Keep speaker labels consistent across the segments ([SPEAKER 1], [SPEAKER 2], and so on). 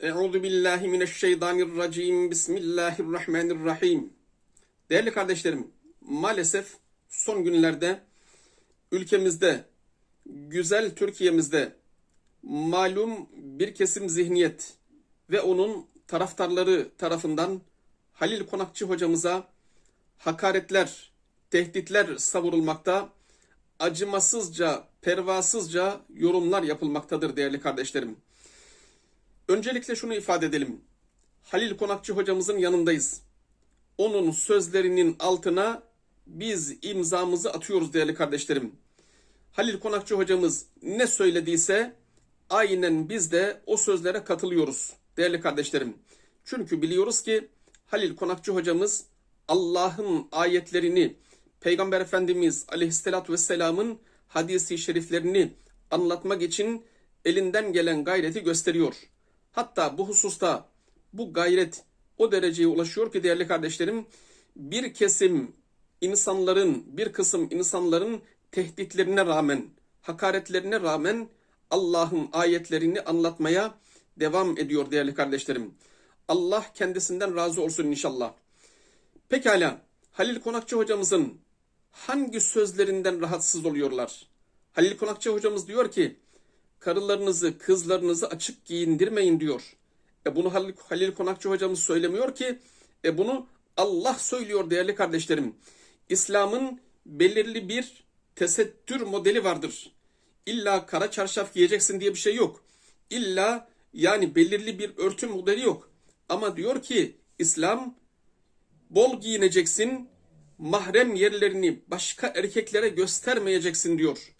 [SPEAKER 1] Euzu billahi mineşşeytanirracim. Bismillahirrahmanirrahim. Değerli kardeşlerim, maalesef son günlerde ülkemizde, güzel Türkiye'mizde malum bir kesim zihniyet ve onun taraftarları tarafından Halil Konakçı hocamıza hakaretler, tehditler savurulmakta, acımasızca, pervasızca yorumlar yapılmaktadır değerli kardeşlerim. Öncelikle şunu ifade edelim. Halil Konakçı hocamızın yanındayız. Onun sözlerinin altına biz imzamızı atıyoruz değerli kardeşlerim. Halil Konakçı hocamız ne söylediyse aynen biz de o sözlere katılıyoruz değerli kardeşlerim. Çünkü biliyoruz ki Halil Konakçı hocamız Allah'ın ayetlerini, Peygamber Efendimiz Aleyhisselatü Vesselam'ın hadisi şeriflerini anlatmak için elinden gelen gayreti gösteriyor. Hatta bu hususta bu gayret o dereceye ulaşıyor ki değerli kardeşlerim bir kesim insanların, bir kısım insanların tehditlerine rağmen, hakaretlerine rağmen Allah'ın ayetlerini anlatmaya devam ediyor değerli kardeşlerim. Allah kendisinden razı olsun inşallah. Pekala Halil Konakçı hocamızın hangi sözlerinden rahatsız oluyorlar? Halil Konakçı hocamız diyor ki karılarınızı, kızlarınızı açık giyindirmeyin diyor. E bunu Halil, Halil Konakçı hocamız söylemiyor ki. E bunu Allah söylüyor değerli kardeşlerim. İslam'ın belirli bir tesettür modeli vardır. İlla kara çarşaf giyeceksin diye bir şey yok. İlla yani belirli bir örtü modeli yok. Ama diyor ki İslam bol giyineceksin, mahrem yerlerini başka erkeklere göstermeyeceksin diyor.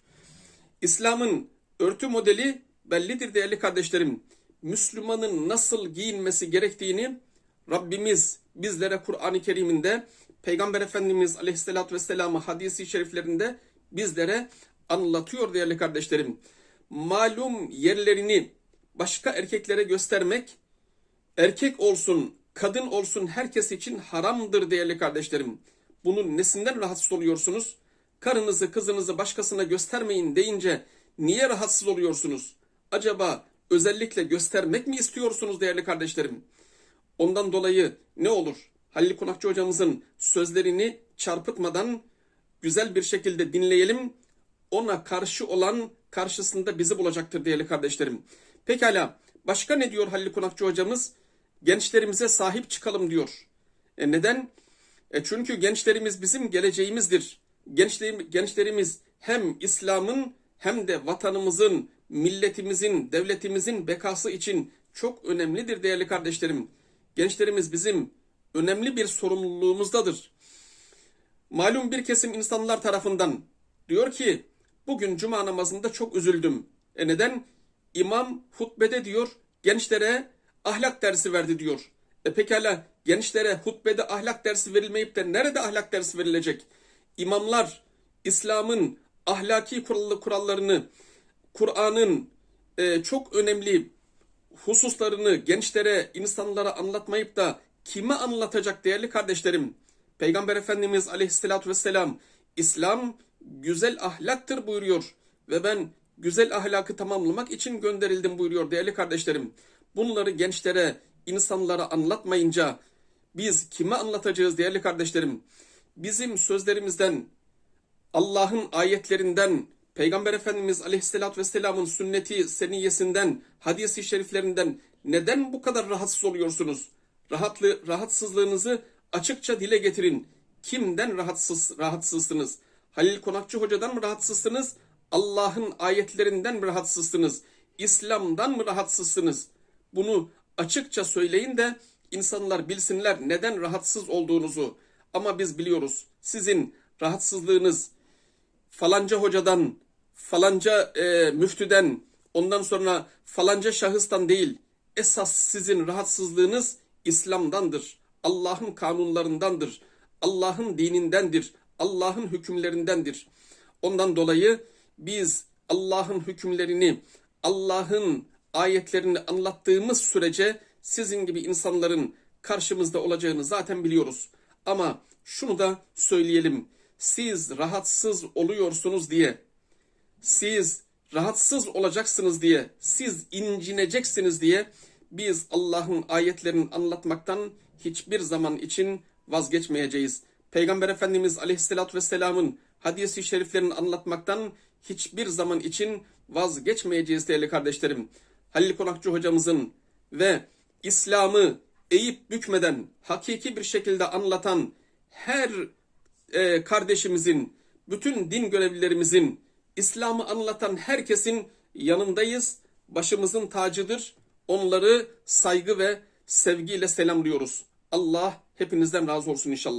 [SPEAKER 1] İslam'ın örtü modeli bellidir değerli kardeşlerim. Müslümanın nasıl giyinmesi gerektiğini Rabbimiz bizlere Kur'an-ı Kerim'inde Peygamber Efendimiz Aleyhisselatü Vesselam'ı hadisi şeriflerinde bizlere anlatıyor değerli kardeşlerim. Malum yerlerini başka erkeklere göstermek erkek olsun, kadın olsun herkes için haramdır değerli kardeşlerim. Bunun nesinden rahatsız oluyorsunuz? Karınızı, kızınızı başkasına göstermeyin deyince niye rahatsız oluyorsunuz? Acaba özellikle göstermek mi istiyorsunuz değerli kardeşlerim? Ondan dolayı ne olur? Halil Konakçı hocamızın sözlerini çarpıtmadan güzel bir şekilde dinleyelim. Ona karşı olan karşısında bizi bulacaktır değerli kardeşlerim. Pekala başka ne diyor Halil Konakçı hocamız? Gençlerimize sahip çıkalım diyor. E neden? E çünkü gençlerimiz bizim geleceğimizdir. Gençlerim, gençlerimiz hem İslam'ın hem de vatanımızın, milletimizin, devletimizin bekası için çok önemlidir değerli kardeşlerim. Gençlerimiz bizim önemli bir sorumluluğumuzdadır. Malum bir kesim insanlar tarafından diyor ki bugün cuma namazında çok üzüldüm. E neden? İmam hutbede diyor gençlere ahlak dersi verdi diyor. E pekala gençlere hutbede ahlak dersi verilmeyip de nerede ahlak dersi verilecek? İmamlar İslam'ın ahlaki kurallı kurallarını, Kur'an'ın e, çok önemli hususlarını gençlere, insanlara anlatmayıp da kime anlatacak değerli kardeşlerim? Peygamber Efendimiz Aleyhisselatü Vesselam İslam güzel ahlaktır buyuruyor ve ben güzel ahlakı tamamlamak için gönderildim buyuruyor değerli kardeşlerim. Bunları gençlere, insanlara anlatmayınca biz kime anlatacağız değerli kardeşlerim? Bizim sözlerimizden, Allah'ın ayetlerinden, Peygamber Efendimiz Aleyhisselatü Vesselam'ın sünneti seniyesinden, hadisi şeriflerinden neden bu kadar rahatsız oluyorsunuz? Rahatlı, rahatsızlığınızı açıkça dile getirin. Kimden rahatsız, rahatsızsınız? Halil Konakçı Hoca'dan mı rahatsızsınız? Allah'ın ayetlerinden mi rahatsızsınız? İslam'dan mı rahatsızsınız? Bunu açıkça söyleyin de insanlar bilsinler neden rahatsız olduğunuzu. Ama biz biliyoruz sizin rahatsızlığınız falanca hocadan, falanca e, müftüden, ondan sonra falanca şahıstan değil. Esas sizin rahatsızlığınız İslam'dandır. Allah'ın kanunlarındandır. Allah'ın dinindendir. Allah'ın hükümlerindendir. Ondan dolayı biz Allah'ın hükümlerini, Allah'ın ayetlerini anlattığımız sürece sizin gibi insanların karşımızda olacağını zaten biliyoruz. Ama şunu da söyleyelim. Siz rahatsız oluyorsunuz diye, siz rahatsız olacaksınız diye, siz incineceksiniz diye biz Allah'ın ayetlerini anlatmaktan hiçbir zaman için vazgeçmeyeceğiz. Peygamber Efendimiz Aleyhisselatü Vesselam'ın hadisi şeriflerini anlatmaktan hiçbir zaman için vazgeçmeyeceğiz değerli kardeşlerim. Halil Konakçı hocamızın ve İslam'ı eğip bükmeden hakiki bir şekilde anlatan her e, kardeşimizin, bütün din görevlilerimizin, İslam'ı anlatan herkesin yanındayız. Başımızın tacıdır. Onları saygı ve sevgiyle selamlıyoruz. Allah hepinizden razı olsun inşallah.